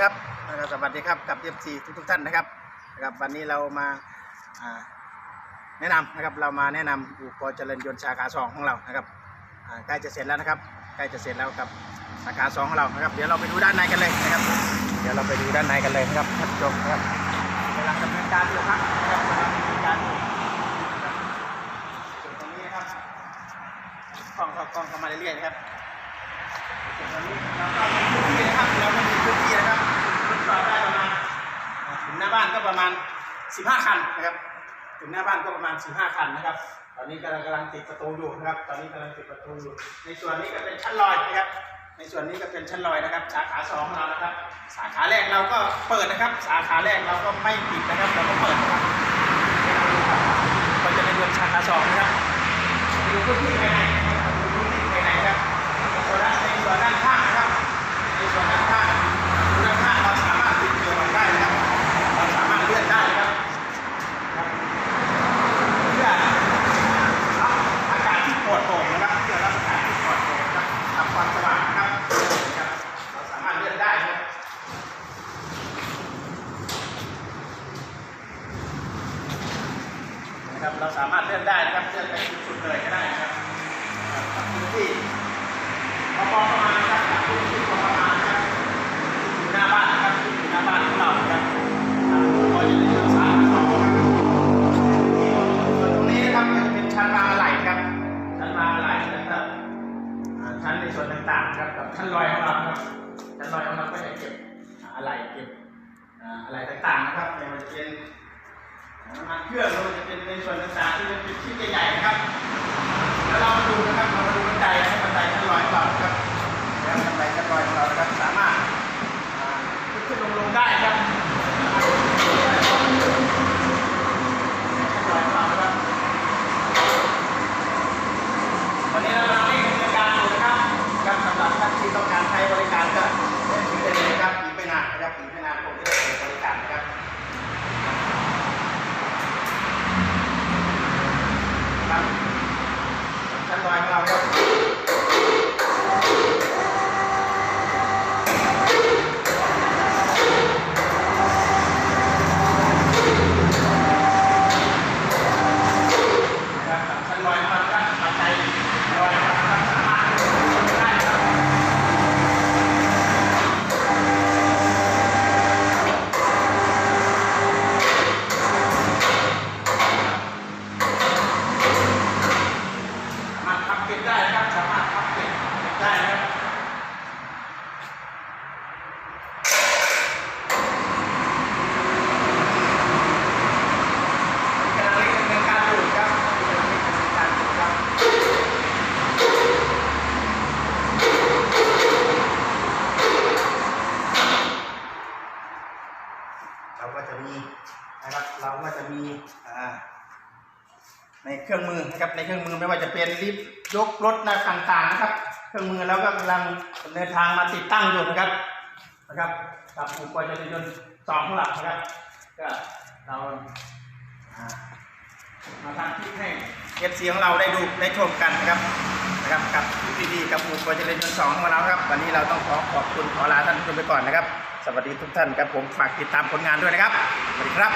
ครับนะครับสวัสดีครับกับเอฟซีทุกทุกๆท่านนะครับนะครับ วันนี้เรามาอ่าแนะนำนะครับเรามาแนะนำอู่ปอเจริญยนต์สาขาสองของเรานะครับอ่าใกล้จะเสร็จแล้วนะครับใกล้จะเสร็จแล้วกับสาขาสองของเรานะครับ เดี๋ยวเราไปดูด้านในกันเลยนะครับ เดี๋ยวเราไปดูด้านในกันเลยนะครับท่านผู้ชมนะครับกำลังดำเนินการอยู่ครับนะครับกำลังดำเนินการอยู่นะครับส่วนตรงนี้นะครับกล้องเข้ากล้องเข้ามาเรื่อยๆนะครับตอนนี้ 15 คันนะครับ ถึงหน้าบ้านก็ประมาณ 15 คันนะครับ ตอนนี้กำลังกำลังติดประตูอยู่นะครับ ตอนนี้กำลังติดประตูอยู่ ในส่วนนี้ก็เป็นชั้นลอยนะครับ ในส่วนนี้ก็เป็นชั้นลอยนะครับ สาขาสองของเรานะครับ สาขาแรกเราก็เปิดนะครับ สาขาแรกเราก็ไม่ปิดนะครับ เราก็เปิดนะครับก็จะเป็นเรือนสาขาสองนะครับดูพื้นที่ภายในนะครับดูพื้นที่ภายในครับ ส่วนด้านในส่วนด้านข้างนะครับ ในส่วนด้านข้างดูด้านข้างเราสามารถติดเกลือได้นะครับ เราสามารถเลื่อนได้นะครับครับเพื่อรับอากาศที่ปลอดโปร่งนะครับเพื่อรับอากาศที่ปลอดโปร่งนะครับทำความสว่างนะครับนะครับ เราสามารถเลื่อนได้นะครับ นะครับเราสามารถเลื่อนได้นะครับเลื่อนไปสุดๆเลยก็ได้นะครับกับพื้นที่พอประมาณนะครับจากพื้นที่พอประมาณนะครับอยู่หน้าบ้านนะครับอยู่หน้าบ้านของเรานะครับก็จะเป็นสายสองนะครับส่วนตรงนี้นะครับก็จะเป็นชั้นวางอะไหล่นะครับชั้นวางอะไหล่นะครับอ่าชั้นในส่วนต่างๆครับกับชั้นลอยของเราครับชั้นลอยของเราก็จะเก็บอะไหล่เก็บอ่าอะไหล่ต่างๆนะครับไม่ว่าจะเป็น น้ำมันเครื่องไม่ว่าจะเป็นในส่วนต่างๆที่เป็นชิ้นใหญ่ๆนะครับ แล้วเรามาดูนะครับเรามาดูบันไดให้บันไดชั้นลอยขอเรานะครับแล้วบันไดชั้นลอยของเรานะครับสามารถขึ้นลงลงได้ครับลอยขอเรานะครับวันนี้เรากำลังเร่งดำเนินการอยู่นะครับสำหรับท่านที่ต้องการใช้บริการก็ถือได้เลยนะครับอีกไม่นานนะครับอีกไม่นาน เราก็จะมีนะครับเราก็จะมีในเครื่องมือนะครับในเครื่องมือไม่ว่าจะเป็นลิฟต์ยกรถนะต่างๆนะครับ เครื่องมือเราก็กำลังเดินทางมาติดตั้งอยู่นะครับนะครับกับอุปกรณ์ยนต์ยนต์สองของเรานะครับ ก็เรามาทำคลิปให้เอฟซีของเราได้ดูได้ชมกันนะครับนะครับกับคลิปดีๆกับอุปกรณ์จริญยนต์สองของเราครับ วันนี้เราต้องขอขอบคุณขอลาท่านผู้ชมไปก่อนนะครับ สวัสดีทุกท่านครับผมฝากติดตามผลงานด้วยนะครับ สวัสดีครับ